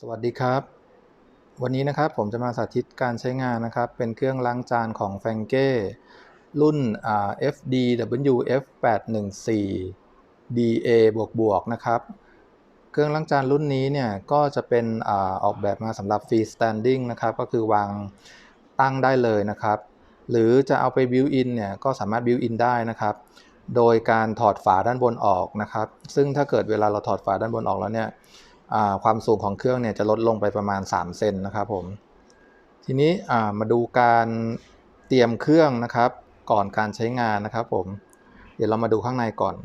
สวัสดีครับ วันนี้นะครับผมจะมาสาธิตการใช้งานนะครับ เป็นเครื่องล้างจานของ f a n g e รุ่น FDWF 814 DA บวกบวกนะครับ เครื่องล้างจานรุ่นนี้เนี่ยก็จะเป็นอออกแบบมาสำหรับ free standing นะครับ ก็คือวางตั้งได้เลยนะครับ หรือจะเอาไป built in เนี่ยก็สามารถ built in ได้นะครับ โดยการถอดฝาด้านบนออกนะครับ ซึ่งถ้าเกิดเวลาเราถอดฝาด้านบนออกแล้วเนี่ย ความสูงของเครื่องเนี่ยจะลดลงไปประมาณ 3 เซนนะครับผม ทีนี้มาดูการเตรียมเครื่องนะครับ ก่อนการใช้งานนะครับผม เดี๋ยวเรามาดูข้างในก่อน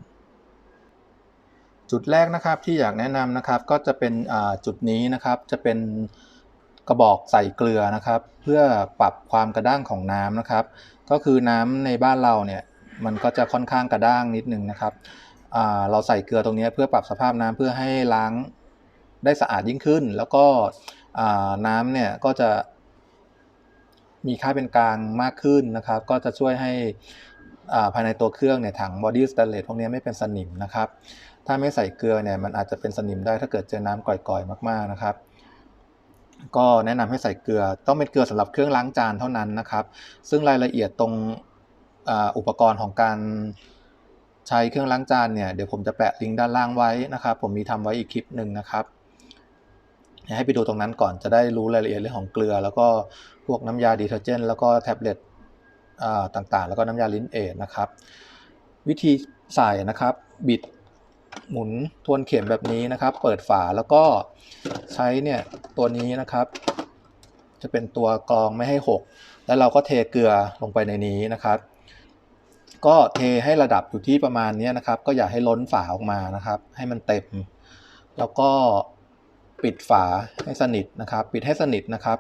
จุดแรกนะครับที่อยากแนะนำนะครับ ก็จะเป็นจุดนี้นะครับ จะเป็นกระบอกใส่เกลือนะครับ เพื่อปรับความกระด้างของน้ำนะครับ ก็คือน้ำในบ้านเราเนี่ยมันก็จะค่อนข้างกระด้างนิดนึงนะครับเราใส่เกลือตรงนี้เพื่อปรับสภาพน้ำเพื่อให้ล้าง ได้สะอาดยิ่งขึ้น แล้วก็น้ำเนี่ยก็จะมีค่าเป็นกลางมากขึ้นนะครับ ก็จะช่วยให้ภายในตัวเครื่องเนี่ยถังบอดี้สแตนเลสพวกนี้ไม่เป็นสนิมนะครับ ถ้าไม่ใส่เกลือเนี่ยมันอาจจะเป็นสนิมได้ถ้าเกิดเจอน้ำก่อยๆ มากๆนะครับ ก็แนะนำให้ใส่เกลือต้องเป็นเกลือสำหรับเครื่องล้างจานเท่านั้นนะครับ ซึ่งรายละเอียดตรงอุปกรณ์ของการใช้เครื่องล้างจานเนี่ยเดี๋ยวผมจะแปะลิงก์ด้านล่างไว้นะครับ ผมมีทำไว้อีกคลิปหนึ่งนะครับ ให้ไปดูตรงนั้นก่อนจะได้รู้รายละเอียดเรื่องของเกลือ แล้วก็พวกน้ำยาดีเทอร์เจนแล้วก็แท็บเล็ตต่างๆ แล้วก็น้ำยาลิ้นเอทนะครับ วิธีใส่นะครับบิดหมุนทวนเข็มแบบนี้นะครับ เปิดฝาแล้วก็ใช้เนี่ยตัวนี้นะครับ จะเป็นตัวกรองไม่ให้หกแล้วเราก็เทเกลือลงไปในนี้นะครับ ก็เทให้ระดับอยู่ที่ประมาณนี้นะครับ ก็อย่าให้ล้นฝาออกมานะครับ ให้มันเต็ม แล้วก็ ปิดฝาให้สนิทนะครับ ปิดให้สนิทนะครับ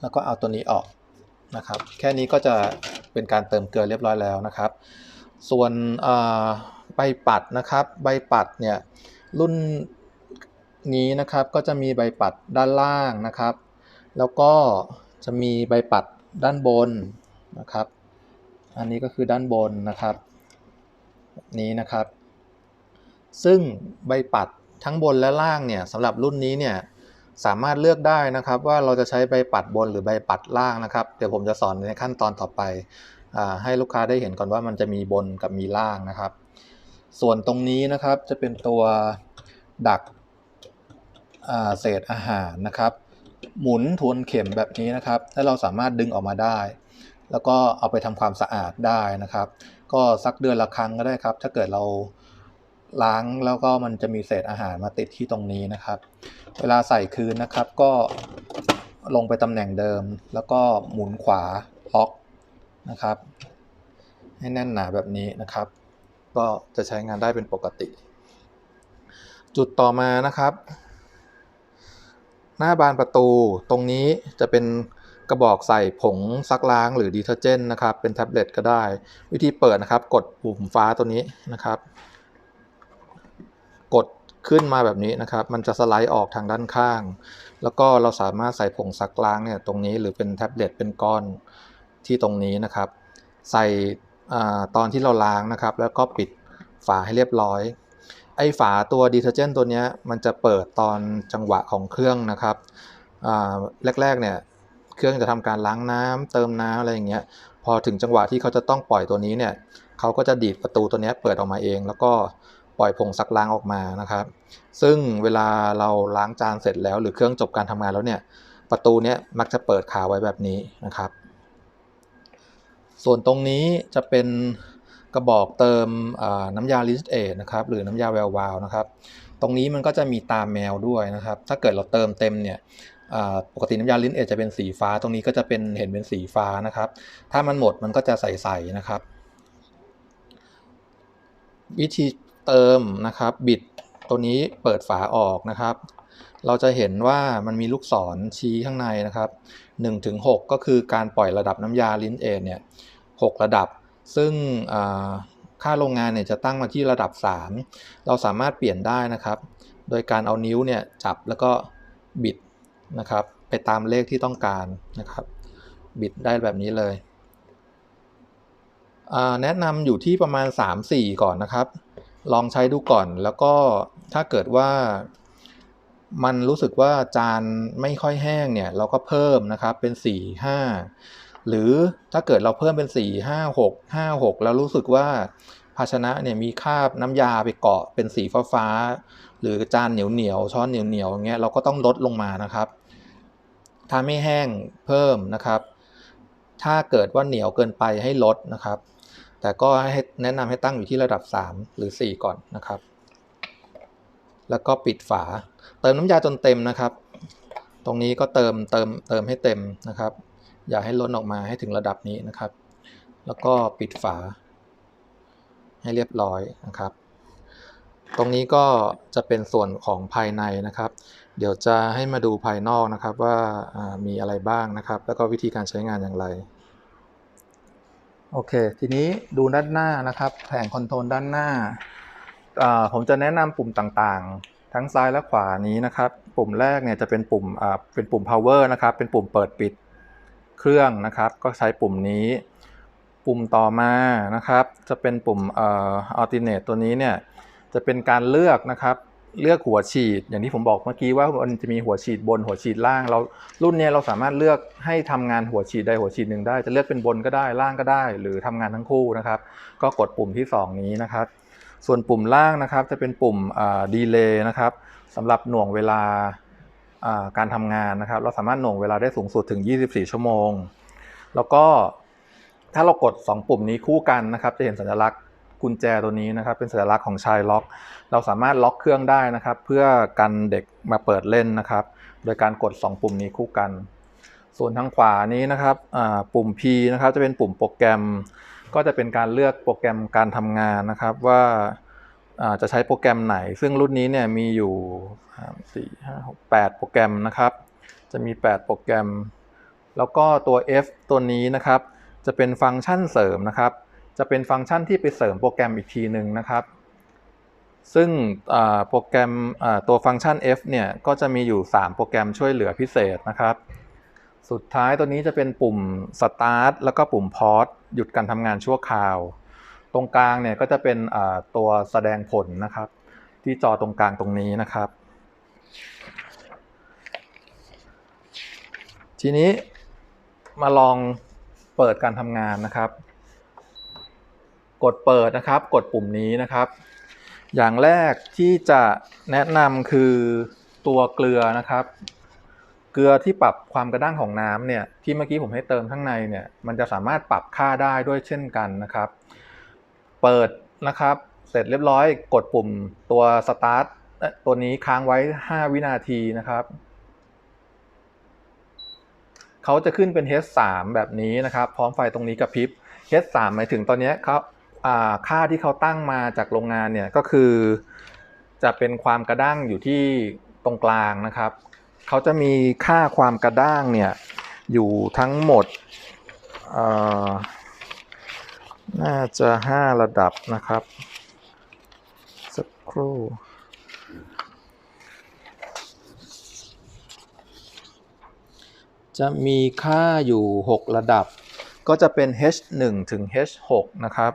แล้วก็เอาตัวนี้ออกนะครับ แค่นี้ก็จะเป็นการเติมเกลือเรียบร้อยแล้วนะครับ ส่วนใบปัดนะครับ ใบปัดเนี่ยรุ่นนี้นะครับก็จะมีใบปัดด้านล่างนะครับ แล้วก็จะมีใบปัดด้านบนนะครับ อันนี้ก็คือด้านบนนะครับนี้นะครับ ซึ่งใบปัด ทั้งบนและล่างเนี่ยสำหรับรุ่นนี้เนี่ยสามารถเลือกได้นะครับ ว่าเราจะใช้ใบปัดบนหรือใบปัดล่างนะครับ เดี๋ยวผมจะสอนในขั้นตอนต่อไปอให้ลูกค้าได้เห็นก่อนว่ามันจะมีบนกับมีล่างนะครับ ส่วนตรงนี้นะครับจะเป็นตัวดักเศษอาหารนะครับ หมุนทวนเข็มแบบนี้นะครับแล้วเราสามารถดึงออกมาได้ แล้วก็เอาไปทำความสะอาดได้นะครับ ก็สักเดือนละครั้งก็ได้ครับ ถ้าเกิดเรา ล้างแล้วก็มันจะมีเศษอาหารมาติดที่ตรงนี้นะครับ เวลาใส่คืนนะครับก็ลงไปตำแหน่งเดิม แล้วก็หมุนขวาล็อกนะครับ ให้แน่นหนาแบบนี้นะครับ ก็จะใช้งานได้เป็นปกติ จุดต่อมานะครับ หน้าบานประตูตรงนี้จะเป็นกระบอกใส่ผงซักล้างหรือดีเทอร์เจนต์นะครับ เป็นแท็บเล็ตก็ได้ วิธีเปิดนะครับ กดปุ่มฟ้าตัวนี้นะครับ ขึ้นมาแบบนี้นะครับ มันจะสไลด์ออกทางด้านข้าง แล้วก็เราสามารถใส่ผงซักล้างเนี่ยตรงนี้หรือเป็นแท็บเล็ตเป็นก้อนที่ตรงนี้นะครับ ใส่ตอนที่เราล้างนะครับ แล้วก็ปิดฝาให้เรียบร้อย ไอ้ฝาตัวดีเทอร์เจนต์ตัวนี้มันจะเปิดตอนจังหวะของเครื่องนะครับแรกๆเนี่ยเครื่องจะทำการล้างน้ำเติมน้ำอะไรอย่างเงี้ยพอถึงจังหวะที่เขาจะต้องปล่อยตัวนี้เนี่ยเขาก็จะดีดประตูตัวนี้เปิดออกมาเอง แล้วก็ ปล่อยผงซักล้างออกมานะครับ ซึ่งเวลาเราล้างจานเสร็จแล้ว หรือเครื่องจบการทำงานแล้วเนี่ยประตูเนี้ยมักจะเปิดขาไว้แบบนี้นะครับ ส่วนตรงนี้จะเป็นกระบอกเติมน้ำยาลิสเอทนะครับหรือน้ำยาแวววาวนะครับ ตรงนี้มันก็จะมีตาแมวด้วยนะครับ ถ้าเกิดเราเติมเต็มเนี่ยปกติน้ำยาลิ้นเอทจะเป็นสีฟ้า ตรงนี้ก็จะเป็นเห็นเป็นสีฟ้านะครับ ถ้ามันหมดมันก็จะใสๆนะครับ วิธี เติมนะครับบิดตัวนี้เปิดฝาออกนะครับ เราจะเห็นว่ามันมีลูกศรชี้ข้างในนะครับ1ถึง6ก็คือการปล่อยระดับน้ำยาลิ้นเอเนี่ย6ระดับ ซึ่งค่าโรงงานเนี่ยจะตั้งมาที่ระดับ 3 เราสามารถเปลี่ยนได้นะครับ โดยการเอานิ้วเนี่ยจับแล้วก็บิดนะครับ ไปตามเลขที่ต้องการนะครับ บิดได้แบบนี้เลย แนะนำอยู่ที่ประมาณ 3-4 ก่อนนะครับ ลองใช้ดูก่อน แล้วก็ถ้าเกิดว่ามันรู้สึกว่าจานไม่ค่อยแห้งเนี่ย เราก็เพิ่มนะครับเป็น 4 5 หรือถ้าเกิดเราเพิ่มเป็น 4 5 6 5 6 แล้วรู้สึกว่าภาชนะเนี่ยมีคราบน้ำยาไปเกาะเป็นสีฟ้าฟ้าๆหรือจานเหนียวเหนียวๆช้อนเหนียวเหนียวๆอย่างเงี้ยเราก็ต้องลดลงมานะครับ ถ้าไม่แห้งเพิ่มนะครับ ถ้าเกิดว่าเหนียวเกินไปให้ลดนะครับ แต่ก็ให้แนะนำให้ตั้งอยู่ที่ระดับ 3 หรือ 4 ก่อนนะครับ แล้วก็ปิดฝา เติมน้ำยาจนเต็มนะครับ ตรงนี้ก็เติมเติมเติมให้เต็มนะครับ อย่าให้ล้นออกมาให้ถึงระดับนี้นะครับ แล้วก็ปิดฝา ให้เรียบร้อยนะครับ ตรงนี้ก็จะเป็นส่วนของภายในนะครับ เดี๋ยวจะให้มาดูภายนอกนะครับว่าอ่ามีอะไรบ้างนะครับ แล้วก็วิธีการใช้งานอย่างไร โอเค ทีนี้ดูด้านหน้านะครับแผงคอนโทรลด้านหน้า ผมจะแนะนำปุ่มต่างๆ ทั้งซ้ายและขวานี้นะครับ ปุ่มแรกเนี่ยจะเป็นปุ่มเป็นปุ่ม power นะครับ เป็นปุ่มเปิดปิดเครื่องนะครับ ก็ใช้ปุ่มนี้ ปุ่มต่อมานะครับ จะเป็นปุ่มออ alternate ตัวนี้เนี่ย จะเป็นการเลือกนะครับ เลือกหัวฉีด อย่างที่ผมบอกเมื่อกี้ว่ามันจะมีหัวฉีดบนหัวฉีดล่าง เรารุ่นนี้เราสามารถเลือกให้ทำงานหัวฉีดใดหัวฉีดหนึ่งได้ จะเลือกเป็นบนก็ได้ล่างก็ได้ หรือทำงานทั้งคู่นะครับ ก็กดปุ่มที่ 2 นี้นะครับ ส่วนปุ่มล่างนะครับจะเป็นปุ่มดีเลย์นะครับสำหรับหน่วงเวลาการทำงานนะครับ เราสามารถหน่วงเวลาได้สูงสุดถึง 24 ชั่วโมง แล้วก็ถ้าเรากด 2 ปุ่มนี้คู่กันนะครับ จะเห็นสัญลักษณ์กุญแจตัวนี้นะครับ เป็นสัญลักษณ์ของชายล็อก เราสามารถล็อกเครื่องได้นะครับ เพื่อกันเด็กมาเปิดเล่นนะครับ โดยการกด 2 ปุ่มนี้คู่กัน ส่วนทางขวานี้นะครับปุ่ม P นะครับจะเป็นปุ่มโปรแกรม ก็จะเป็นการเลือกโปรแกรมการทำงานนะครับว่าจะใช้โปรแกรมไหน ซึ่งรุ่นนี้เนี่ยมีอยู่4 5 6 8 โปรแกรมนะครับ จะมี 8 โปรแกรม แล้วก็ตัว F ตัวนี้นะครับ จะเป็นฟังก์ชันเสริมนะครับ จะเป็นฟังก์ชันที่ไปเสริมโปรแกรมอีกทีหนึ่งนะครับ ซึ่งโปรแกรมตัวฟังก์ชัน F เนี่ยก็จะมีอยู่ 3 โปรแกรมช่วยเหลือพิเศษนะครับ สุดท้ายตัวนี้จะเป็นปุ่ม Start แล้วก็ปุ่ม Pause หยุดการทำงานชั่วคราว ตรงกลางเนี่ยก็จะเป็นตัวแสดงผลนะครับ ที่จอตรงกลางตรงนี้นะครับ ทีนี้มาลองเปิดการทำงานนะครับ กดเปิดนะครับ กดปุ่มนี้นะครับ อย่างแรกที่จะแนะนำคือตัวเกลือนะครับ เกลือที่ปรับความกระด้างของน้ำเนี่ยที่เมื่อกี้ผมให้เติมข้างในเนี่ยมันจะสามารถปรับค่าได้ด้วยเช่นกันนะครับ เปิดนะครับ เสร็จเรียบร้อยกดปุ่มตัว start เอ่อตัวนี้ค้างไว้ 5 วินาทีนะครับเขาจะขึ้นเป็น H3 แบบนี้นะครับ พร้อมไฟตรงนี้กระพริบ H3 หมายถึงตอนนี้ยเขาอ่า ค่าที่เขาตั้งมาจากโรงงานเนี่ยก็คือ จะเป็นความกระด้างอยู่ที่ตรงกลางนะครับ เขาจะมีค่าความกระด้างเนี่ยอยู่ทั้งหมดน่าจะ 5 ระดับนะครับ สักครู่จะมีค่าอยู่ 6 ระดับ ก็จะเป็น H1 ถึง H6 นะครับ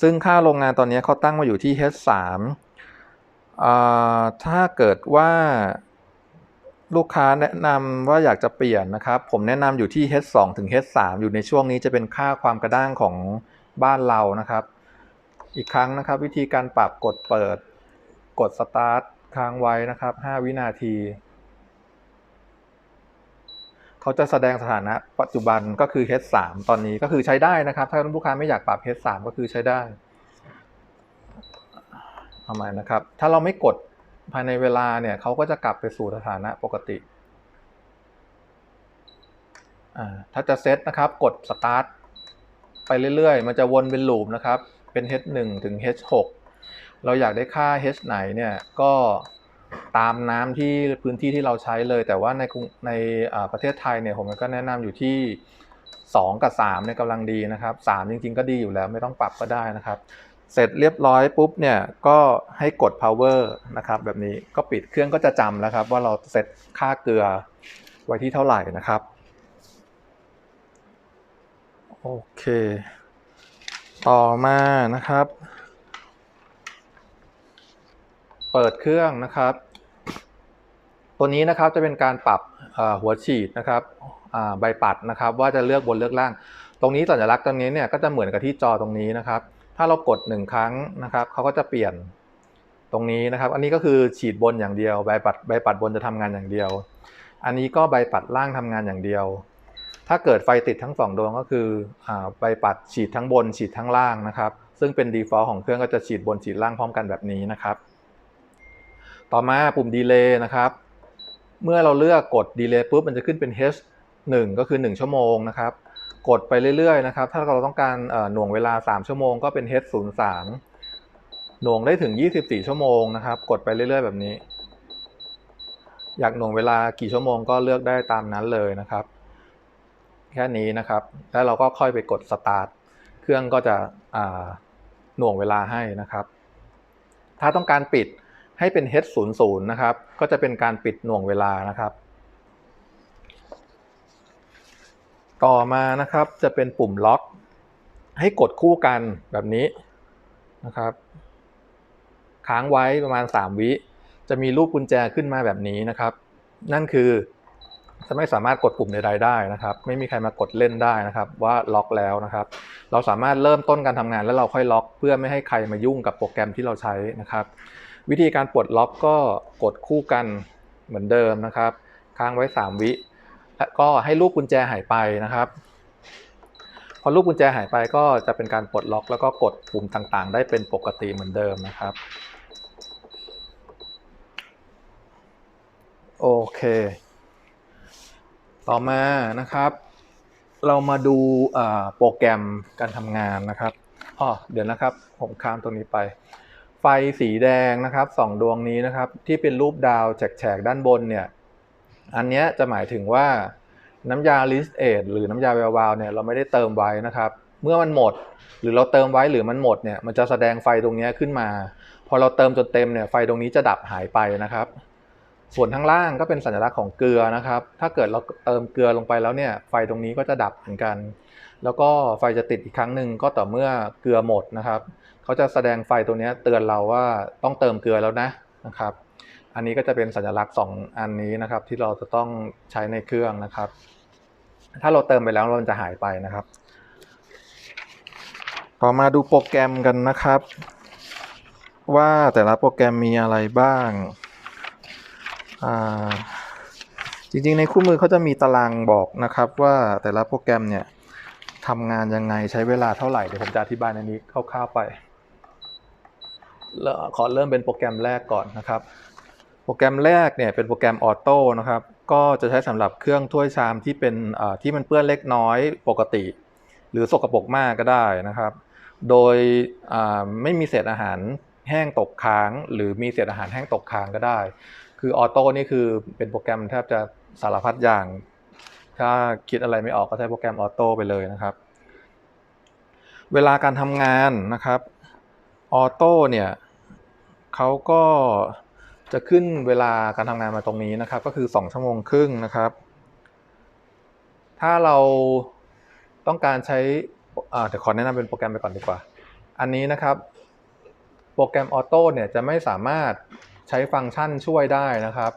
ซึ่งค่าโรงงานตอนนี้เขาตั้งมาอยู่ที่ H3 อ่าถ้าเกิดว่าลูกค้าแนะนำว่าอยากจะเปลี่ยนนะครับ ผมแนะนำอยู่ที่ H2 ถึง H3 อยู่ในช่วงนี้จะเป็นค่าความกระด้างของบ้านเรานะครับ อีกครั้งนะครับ วิธีการปรับกดเปิด กด Start ค้างไว้นะครับ 5 วินาที เขาจะแสดงสถานะปัจจุบันก็คือ H3 ตอนนี้ก็คือใช้ได้นะครับ ถ้าลูกค้าไม่อยากปรับ H3 ก็คือใช้ได้เอาใหม่นะครับ ถ้าเราไม่กดภายในเวลาเนี่ยเขาก็จะกลับไปสู่สถานะปกติ ถ้าจะเซตนะครับ กด Start ไปเรื่อยๆ มันจะวนเป็นลูปนะครับ เป็น H1 ถึง H6 เราอยากได้ค่า H ไหนเนี่ย ก็ ตามน้ำที่พื้นที่ที่เราใช้เลย แต่ว่าในในประเทศไทยเนี่ยผมก็แนะนำอยู่ที่ 2 กับ3เนี่ยกำลังดีนะครับ 3 จริง ๆ ก็ดีอยู่แล้วไม่ต้องปรับก็ได้นะครับ เสร็จเรียบร้อยปุ๊บเนี่ยก็ให้กด power นะครับแบบนี้ก็ปิดเครื่องก็จะจำแล้วครับ ว่าเราเซตค่าเกลือไว้ที่เท่าไหร่นะครับโอเค ต่อมานะครับ เปิดเครื่องนะครับ ตัวนี้นะครับจะเป็นการปรับหัวฉีดนะครับใบปัดนะครับว่าจะเลือกบนเลือกล่าง ตรงนี้สัญลักษณ์ตรงนี้เนี่ยก็จะเหมือนกับที่จอตรงนี้นะครับ ถ้าเรากดหนึ่งครั้งนะครับเขาก็จะเปลี่ยนตรงนี้นะครับ อันนี้ก็คือฉีดบนอย่างเดียวใบปัดใบปัดบนจะทำงานอย่างเดียว อันนี้ก็ใบปัดล่างทำงานอย่างเดียว ถ้าเกิดไฟติดทั้งสองดวงก็คือใบปัดฉีดทั้งบนฉีดทั้งล่างนะครับ ซึ่งเป็น default ของเครื่องก็จะฉีดบนฉีดล่างพร้อมกันแบบนี้นะครับ ต่อมาปุ่ม delay นะครับ เมื่อเราเลือกกด delay ปุ๊บมันจะขึ้นเป็น H1 ก็คือ 1 ชั่วโมงนะครับ กดไปเรื่อยๆนะครับ ถ้าเราต้องการหน่วงเวลา 3 ชั่วโมงก็เป็น H03 หน่วงได้ถึง 24 ชั่วโมงนะครับ กดไปเรื่อยๆ แบบนี้ อยากหน่วงเวลากี่ชั่วโมงก็เลือกได้ตามนั้นเลยนะครับ แค่นี้นะครับ แล้วเราก็ค่อยไปกด start เครื่องก็จะหน่วงเวลาให้นะครับ ถ้าต้องการปิด ให้เป็น H00 นะครับ ก็จะเป็นการปิดหน่วงเวลานะครับ ต่อมานะครับจะเป็นปุ่มล็อก ให้กดคู่กันแบบนี้นะครับ ค้างไว้ประมาณ 3 วิ จะมีรูปกุญแจขึ้นมาแบบนี้นะครับ นั่นคือจะไม่สามารถกดปุ่มใดๆได้นะครับ ไม่มีใครมากดเล่นได้นะครับ ว่าล็อกแล้วนะครับ เราสามารถเริ่มต้นการทำงานแล้วเราค่อยล็อก เพื่อไม่ให้ใครมายุ่งกับโปรแกรมที่เราใช้นะครับ วิธีการปลดล็อกก็กดคู่กันเหมือนเดิมนะครับ ค้างไว้ 3 วิและก็ให้ลูกกุญแจหายไปนะครับ พอลูกกุญแจหายไปก็จะเป็นการปลดล็อก แล้วก็กดปุ่มต่างๆ ได้เป็นปกติเหมือนเดิมนะครับโอเค ต่อมานะครับ เรามาดูโปรแกรมการทำงานนะครับอ๋อเดี๋ยวนะครับ ผมข้ามตรงนี้ไป ไฟสีแดงนะครับสองดวงนี้นะครับ ที่เป็นรูปดาวแฉกๆด้านบนเนี่ย อันนี้จะหมายถึงว่าน้ำยา list aid หรือน้ำยาแวววาวเนี่ยเราไม่ได้เติมไว้นะครับ เมื่อมันหมด หรือเราเติมไว้หรือมันหมดเนี่ยมันจะแสดงไฟตรงนี้ขึ้นมา พอเราเติมจนเต็มเนี่ยไฟตรงนี้จะดับหายไปนะครับ ส่วนข้างล่างก็เป็นสัญลักษณ์ของเกลือนะครับ ถ้าเกิดเราเติมเกลือลงไปแล้วเนี่ยไฟตรงนี้ก็จะดับเหมือนกัน แล้วก็ไฟจะติดอีกครั้งหนึ่งก็ต่อเมื่อเกลือหมดนะครับ เขาจะแสดงไฟตัวนี้เตือนเราว่าต้องเติมเกลือแล้วนะนะครับ อันนี้ก็จะเป็นสัญลักษณ์ 2 อันนี้นะครับ ที่เราจะต้องใช้ในเครื่องนะครับ ถ้าเราเติมไปแล้วมันจะหายไปนะครับ ต่อมาดูโปรแกรมกันนะครับ ว่าแต่ละโปรแกรมมีอะไรบ้างอ่าจริงๆ ในคู่มือเขาจะมีตารางบอกนะครับ ว่าแต่ละโปรแกรมเนี่ยทำงานยังไงใช้เวลาเท่าไหร่ เดี๋ยวผมจะอธิบายในนี้คร่าวๆไป ขอเริ่มเป็นโปรแกรมแรกก่อนนะครับ โปรแกรมแรกเนี่ยเป็นโปรแกรมออโต้นะครับ ก็จะใช้สำหรับเครื่องถ้วยชามที่เป็นที่มันเปื้อนเล็กน้อยปกติ หรือสกปรกมากก็ได้นะครับ โดยไม่มีเศษอาหารแห้งตกค้าง หรือมีเศษอาหารแห้งตกค้างก็ได้ คือออโต้นี่คือเป็นโปรแกรมแทบจะสารพัดอย่าง ถ้าคิดอะไรไม่ออกก็ใช้โปรแกรมออโต้ไปเลยนะครับ เวลาการทำงานนะครับ ออโต้เนี่ยเขาก็จะขึ้นเวลาการทำงานมาตรงนี้นะครับ ก็คือ 2 ชั่วโมงครึ่งนะครับ ถ้าเราต้องการใช้อ่าเดี๋ยวขอแนะนำเป็นโปรแกรมไปก่อนดีกว่า อันนี้นะครับ โปรแกรมออโต้เนี่ยจะไม่สามารถใช้ฟังก์ชันช่วยได้นะครับ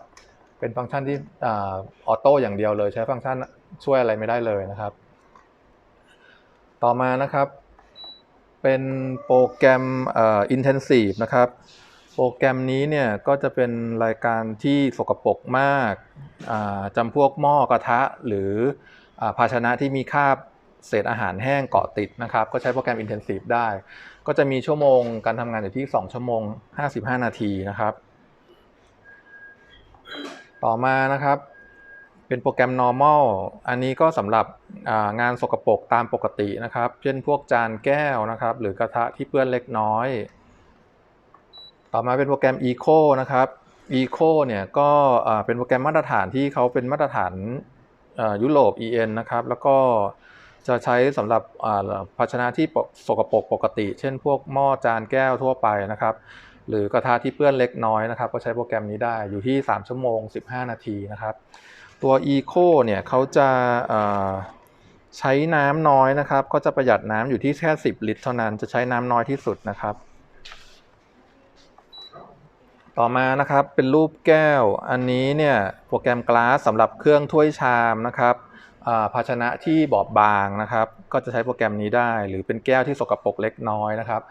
เป็นฟังก์ชันที่ออโต้อย่างเดียวเลย ใช้ฟังก์ชันช่วยอะไรไม่ได้เลยนะครับ ต่อมานะครับ เป็นโปรแกรมเอ่อ intensive นะครับ โปรแกรมนี้เนี่ยก็จะเป็นรายการที่สกปรกมากจำพวกหม้อกระทะหรืออภาชนะที่มีคราบเศษอาหารแห้งเกาะติดนะครับ ก็ใช้โปรแกรม intensive ได้ ก็จะมีชั่วโมงการทำงานอยู่ที่ 2 ชั่วโมง 55 นาทีนะครับ ต่อมานะครับ เป็นโปรแกรม normal อันนี้ก็สำหรับงานสกปรกตามปกตินะครับ เช่นพวกจานแก้วนะครับ หรือกระทะที่เปื้อนเล็กน้อย ต่อมาเป็นโปรแกรม eco นะครับ eco เนี่ยก็เป็นโปรแกรมมาตรฐานที่เขาเป็นมาตรฐานยุโรป EN นะครับ แล้วก็จะใช้สำหรับภาชนะที่ปกสกปรกปกติ เช่นพวกหม้อจานแก้วทั่วไปนะครับ หรือกระทะที่เปื้อนเล็กน้อยนะครับ ก็ใช้โปรแกรมนี้ได้อยู่ที่ 3 ชั่วโมง 15 นาทีนะครับ ตัว eco เนี่ยเขาจะใช้น้ำน้อยนะครับ ก็จะประหยัดน้ำอยู่ที่แค่ 10 ลิตร เท่านั้นจะใช้น้ำน้อยที่สุดนะครับ ต่อมานะครับเป็นรูปแก้ว อันนี้เนี่ยโปรแกรม Glass สำหรับเครื่องถ้วยชามนะครับภาชนะที่บอบบางนะครับ ก็จะใช้โปรแกรมนี้ได้ หรือเป็นแก้วที่สกปรกเล็กน้อยนะครับ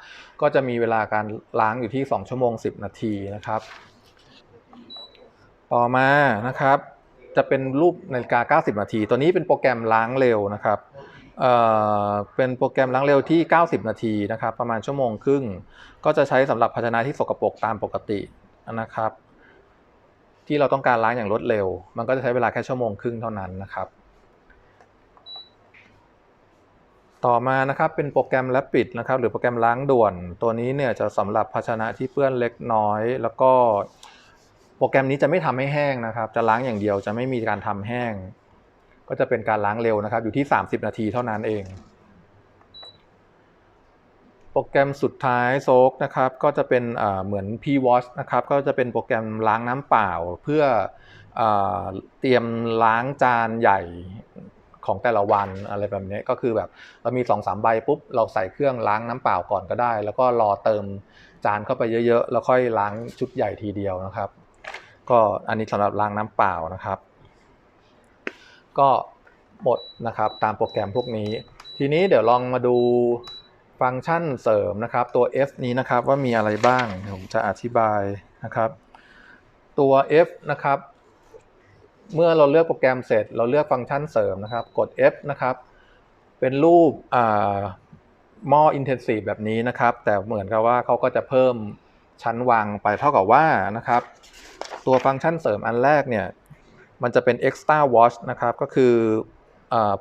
ก็จะมีเวลาการล้างอยู่ที่ 2 ชั่วโมง 10 นาทีนะครับ ต่อมานะครับ จะเป็นรูปนาฬิกา 90 นาที ตัวนี้เป็นโปรแกรมล้างเร็วนะครับเเป็นโปรแกรมล้างเร็วที่ 90 นาทีนะครับ ประมาณชั่วโมงครึ่ง ก็จะใช้สำหรับภาชนะที่สกปรกตามปกตินะครับ ที่เราต้องการล้างอย่างรวดเร็ว มันก็จะใช้เวลาแค่ชั่วโมงครึ่งเท่านั้นนะครับ ต่อมานะครับเป็นโปรแกรม Rapid นะครับ หรือโปรแกรมล้างด่วน ตัวนี้เนี่ยจะสำหรับภาชนะที่เปื้อนเล็กน้อย แล้วก็ รแกรมนี้จะไม่ทำให้แห้งนะครับ จะล้างอย่างเดียวจะไม่มีการทำแห้ง ก็จะเป็นการล้างเร็วนะครับ อยู่ที่ 30 นาทีเท่านั้นเอง โปรแกรมสุดท้ายโซกนะครับ ก็จะเป็นเหมือน P-Wash นะครับ ก็จะเป็นโปรแกรมล้างน้ำเปล่า เพื่ออเตรียมล้างจานใหญ่ของแต่ละวันอะไรแบบนี้ก็คือแบบเรามี2อสใบปุ๊บเราใส่เครื่องล้างน้ำเปล่าก่อนก็ได้ แล้วก็รอเติมจานเข้าไปเยอะๆ แล้วค่อยล้างชุดใหญ่ทีเดียวนะครับ ก็อันนี้สำหรับล้างน้ำเปล่านะครับ ก็หมดนะครับตามโปรแกรมพวกนี้ ทีนี้เดี๋ยวลองมาดูฟังก์ชันเสริมนะครับ ตัว F นี้นะครับว่ามีอะไรบ้างผมจะอธิบายนะครับ ตัว F นะครับ เมื่อเราเลือกโปรแกรมเสร็จ เราเลือกฟังก์ชันเสริมนะครับ กด F นะครับ เป็นรูปหม้อ intensive แบบนี้นะครับ แต่เหมือนกับว่าเขาก็จะเพิ่มชั้นวางไปเท่ากับว่านะครับ ตัวฟังก์ชันเสริมอันแรกเนี่ย มันจะเป็น extra wash นะครับ ก็คือ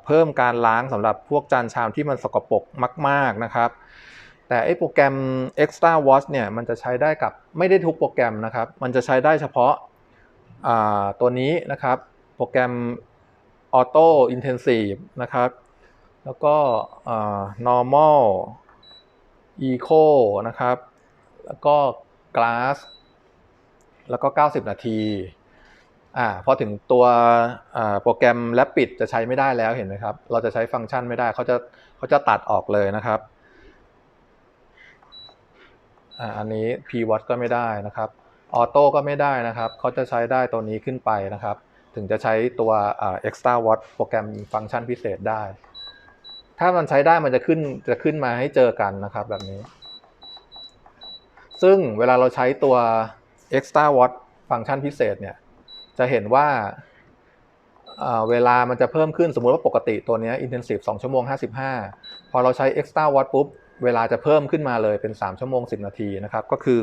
เพิ่มการล้างสำหรับพวกจานชามที่มันสกปรกมาก ๆนะครับ แต่ไอโปรแกรม extra wash เนี่ย มันจะใช้ได้กับไม่ได้ทุกโปรแกรมนะครับ มันจะใช้ได้เฉพาะตัวนี้นะครับ โปรแกรม auto intensive นะครับ แล้วก็ normal eco นะครับ แล้วก็ glass แล้วก็ 90 นาทีอ่าพอถึงตัวโปรแกรม Rapid จะใช้ไม่ได้แล้วเห็นไหมครับ เราจะใช้ฟังก์ชันไม่ได้เขาจะเขาจะตัดออกเลยนะครับอ่าอันนี้ p-watt ก็ไม่ได้นะครับออโต้ก็ไม่ได้นะครับเขาจะใช้ได้ตัวนี้ขึ้นไปนะครับ ถึงจะใช้ตัว extra watt โปรแกรมฟังก์ชันพิเศษได้ ถ้ามันใช้ได้มันจะขึ้นจะขึ้นมาให้เจอกันนะครับแบบนี้ ซึ่งเวลาเราใช้ตัว extra watt ฟังก์ชันพิเศษเนี่ย จะเห็นว่าเวลามันจะเพิ่มขึ้นสมมุติว่าปกติตัวนี้ intensive 2ชั่วโมง 55 พอเราใช้ extra watt ปุ๊บ เวลาจะเพิ่มขึ้นมาเลยเป็น 3 ชั่วโมง 10 นาทีนะครับ ก็คือ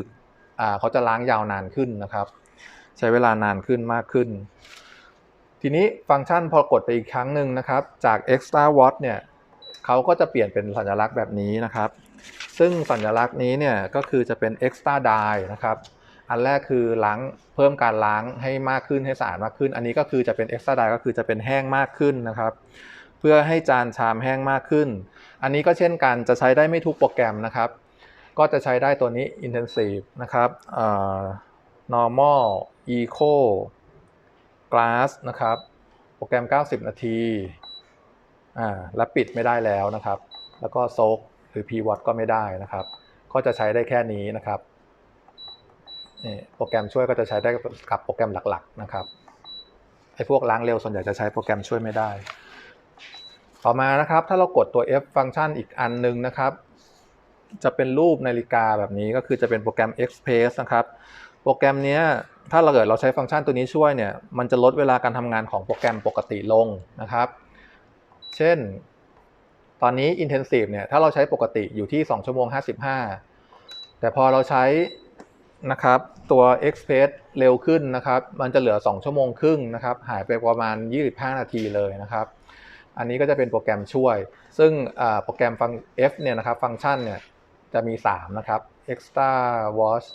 อเขาจะล้างยาวนานขึ้นนะครับ ใช้เวลานานขึ้นมากขึ้น ทีนี้ฟังก์ชันพอกดไปอีกครั้งหนึ่งนะครับ จาก extra watt เนี่ยเขาก็จะเปลี่ยนเป็นสัญลักษณ์แบบนี้นะครับ ซึ่งสัญลักษณ์นี้เนี่ยก็คือจะเป็น extra dye นะครับ อันแรกคือล้างเพิ่มการล้างให้มากขึ้นให้สะอาดมากขึ้น อันนี้ก็คือจะเป็นเอ็กซ์ตร้าไดก็คือจะเป็นแห้งมากขึ้นนะครับ เพื่อให้จานชามแห้งมากขึ้น อันนี้ก็เช่นกันจะใช้ได้ไม่ทุกโปรแกรมนะครับ ก็จะใช้ได้ตัวนี้ intensive นะครับ normal eco glass นะครับ โปรแกรม 90 นาทีอ่าและปิดไม่ได้แล้วนะครับ แล้วก็โซกหรือ p watt ก็ไม่ได้นะครับ ก็จะใช้ได้แค่นี้นะครับ โปรแกรมช่วยก็จะใช้ได้กับโปรแกรมหลักๆนะครับไอ้พวกล้างเร็วส่วนใหญ่จะใช้โปรแกรมช่วยไม่ได้ ต่อมานะครับถ้าเรากดตัว F ฟังก์ชันอีกอันนึงนะครับ จะเป็นรูปนาฬิกาแบบนี้ก็คือจะเป็นโปรแกรม Express นะครับ โปรแกรมนี้ถ้าเราเกิดเราใช้ฟังก์ชันตัวนี้ช่วยเนี่ยมันจะลดเวลาการทำงานของโปรแกรมปกติลงนะครับ เช่น ตอนนี้ Intensive เนี่ยถ้าเราใช้ปกติอยู่ที่ 2 ชั่วโมง 55 แต่พอเราใช้ นะครับ ตัว Express เร็วขึ้นนะครับ มันจะเหลือ 2 ชั่วโมงครึ่งนะครับ หายไปประมาณ 25 นาทีเลยนะครับ อันนี้ก็จะเป็นโปรแกรมช่วย ซึ่งโปรแกรมฟัง F เนี่ยนะครับ ฟังก์ชันเนี่ยจะมี 3 นะครับ Extra Wash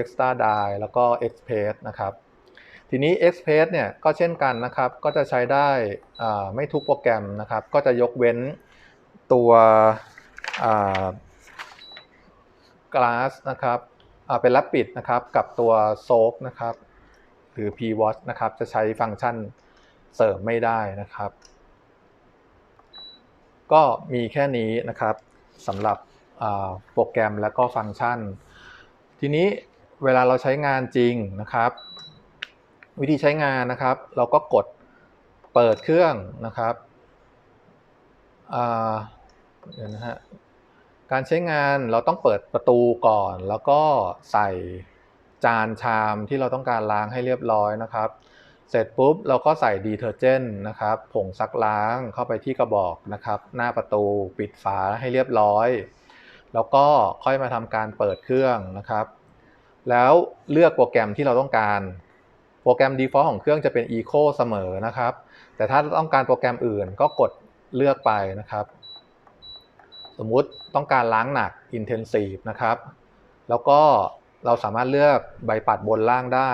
Extra Die แล้วก็ Express นะครับ ทีนี้ Express เนี่ยก็เช่นกันนะครับ ก็จะใช้ได้ไม่ทุกโปรแกรมนะครับ ก็จะยกเว้นตัว Glass นะครับ เป็นรับปิดนะครับกับตัวโซกนะครับหรือ p-watch นะครับจะใช้ฟังก์ชันเสริมไม่ได้นะครับ ก็มีแค่นี้นะครับสำหรับโปรแกรมและก็ฟังก์ชัน ทีนี้เวลาเราใช้งานจริงนะครับ วิธีใช้งานนะครับ เราก็กดเปิดเครื่องนะครับเดี๋ยวนะฮะ การใช้งานเราต้องเปิดประตูก่อน แล้วก็ใส่จานชามที่เราต้องการล้างให้เรียบร้อยนะครับ เสร็จปุ๊บเราก็ใส่ดีเทอร์เจนต์นะครับ ผงซักล้างเข้าไปที่กระบอกนะครับ หน้าประตูปิดฝาให้เรียบร้อย แล้วก็ค่อยมาทำการเปิดเครื่องนะครับ แล้วเลือกโปรแกรมที่เราต้องการ โปรแกรม default ของเครื่องจะเป็น eco เสมอนะครับ แต่ถ้าต้องการโปรแกรมอื่นก็กดเลือกไปนะครับ มมุติต้องการล้างหนัก intensive นะครับ แล้วก็เราสามารถเลือกใบปัดบนล่างได้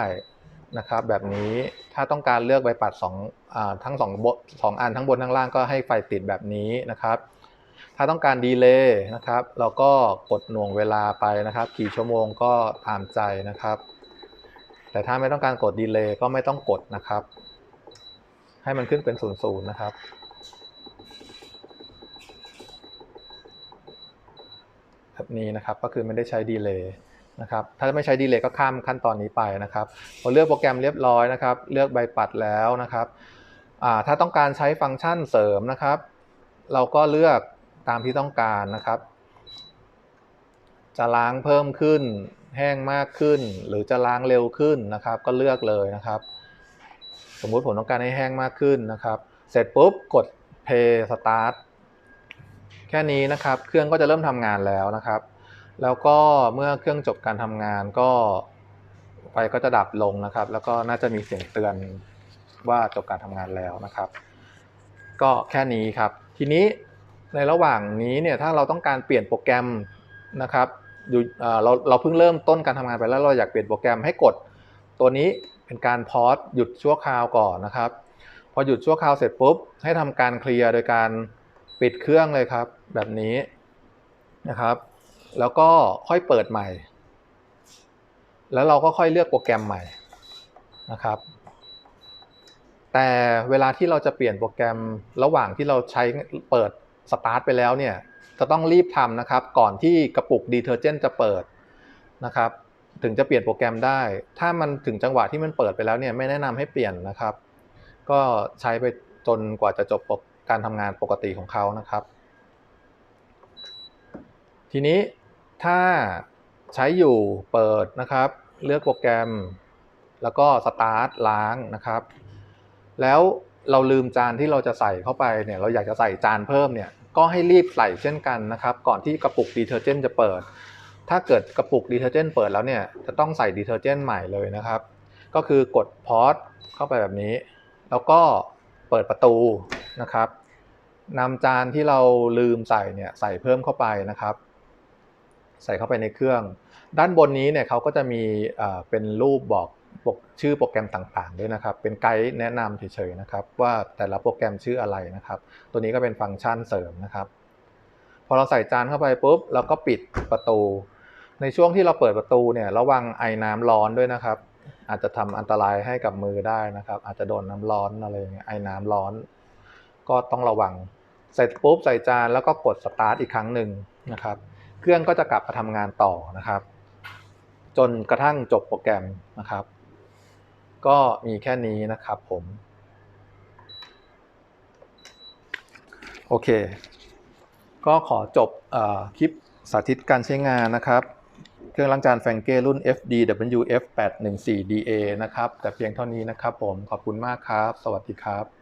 นะครับ แบบนี้ถ้าต้องการเลือกใบปัดสองอาทั้งสองบสองอันทั้งบนทั้งล่างก็ให้ไฟติดแบบนี้นะครับ ถ้าต้องการดีเลย์นะครับ เราก็กดหน่วงเวลาไปนะครับ กี่ชั่วโมงก็ตามใจนะครับ แต่ถ้าไม่ต้องการกดดีเลย์ก็ไม่ต้องกดนะครับ ให้มันขึ้นเป็นศูนย์ศูนย์นะครับ แบบนี้นะครับ ก็คือไม่ได้ใช้ดีเลย์นะครับ ถ้าไม่ใช้ดีเลย์ก็ข้ามขั้นตอนนี้ไปนะครับ พอเลือกโปรแกรมเรียบร้อยนะครับ เลือกใบปัดแล้วนะครับ ถ้าต้องการใช้ฟังก์ชันเสริมนะครับ เราก็เลือกตามที่ต้องการนะครับ จะล้างเพิ่มขึ้น แห้งมากขึ้น หรือจะล้างเร็วขึ้นนะครับ ก็เลือกเลยนะครับ สมมุติผมต้องการให้แห้งมากขึ้นนะครับ เสร็จปุ๊บกด play start แค่นี้นะครับ เครื่องก็จะเริ่มทำงานแล้วนะครับ แล้วก็เมื่อเครื่องจบการทำงานก็ไฟก็จะดับลงนะครับ แล้วก็น่าจะมีเสียงเตือนว่าจบการทำงานแล้วนะครับ ก็แค่นี้ครับ ทีนี้ในระหว่างนี้เนี่ยถ้าเราต้องการเปลี่ยนโปรแกรมนะครับอยู่เอ่อเราเราเพิ่งเริ่มต้นการทำงานไปแล้วเราอยากเปลี่ยนโปรแกรมให้กด ตัวนี้เป็นการพอสหยุดชั่วคราวก่อนนะครับ พอหยุดชั่วคราวเสร็จปุ๊บให้ทำการเคลียร์โดยการ ปิดเครื่องเลยครับ แบบนี้นะครับ แล้วก็ค่อยเปิดใหม่ แล้วเราก็ค่อยเลือกโปรแกรมใหม่นะครับ แต่เวลาที่เราจะเปลี่ยนโปรแกรมระหว่างที่เราใช้เปิดสตาร์ทไปแล้วเนี่ยจะต้องรีบทำนะครับ ก่อนที่กระปุกดีเทอร์เจนจะเปิดนะครับ ถึงจะเปลี่ยนโปรแกรมได้ ถ้ามันถึงจังหวะที่มันเปิดไปแล้วเนี่ยไม่แนะนำให้เปลี่ยนนะครับ ก็ใช้ไปจนกว่าจะจบ การทำงานปกติของเขานะครับ ทีนี้ถ้าใช้อยู่เปิดนะครับ เลือกโปรแกรม แล้วก็สตาร์ทล้างนะครับ แล้วเราลืมจานที่เราจะใส่เข้าไปเนี่ยเราอยากจะใส่จานเพิ่มเนี่ยก็ให้รีบใส่เช่นกันนะครับ ก่อนที่กระปุกดีเทอร์เจนต์จะเปิด ถ้าเกิดกระปุกดีเทอร์เจนต์เปิดแล้วเนี่ยจะต้องใส่ดีเทอร์เจนต์ใหม่เลยนะครับ ก็คือกดพอสเข้าไปแบบนี้ แล้วก็เปิดประตู นะครับนำจานที่เราลืมใส่เนี่ยใส่เพิ่มเข้าไปนะครับ ใส่เข้าไปในเครื่อง ด้านบนนี้เนี่ยเขาก็จะมีเป็นรูปบอกชื่อโปรแกรมต่างๆด้วยนะครับ เป็นไกด์แนะนำเฉยๆนะครับ ว่าแต่ละโปรแกรมชื่ออะไรนะครับ ตัวนี้ก็เป็นฟังก์ชันเสริมนะครับ พอเราใส่จานเข้าไปปุ๊บเราก็ปิดประตู ในช่วงที่เราเปิดประตูเนี่ยระวังไอ้น้ำร้อนด้วยนะครับ อาจจะทำอันตรายให้กับมือได้นะครับ อาจจะโดนน้าร้อนอะไรเงี้ยไอ้น้ำร้อน ก็ต้องระวังเสร็จปุ๊บใส่จานแล้วก็กดสตาร์ทอีกครั้งหนึ่งนะครับ เครื่องก็จะกลับมาทำงานต่อนะครับ จนกระทั่งจบโปรแกรมนะครับ ก็มีแค่นี้นะครับผม โอเค ก็ขอจบคลิปสาธิตการใช้งานนะครับเครื่องล้างจานแฟงเก้รุ่น FDWF 814DA นะครับ แต่เพียงเท่านี้นะครับผม ขอบคุณมากครับ สวัสดีครับ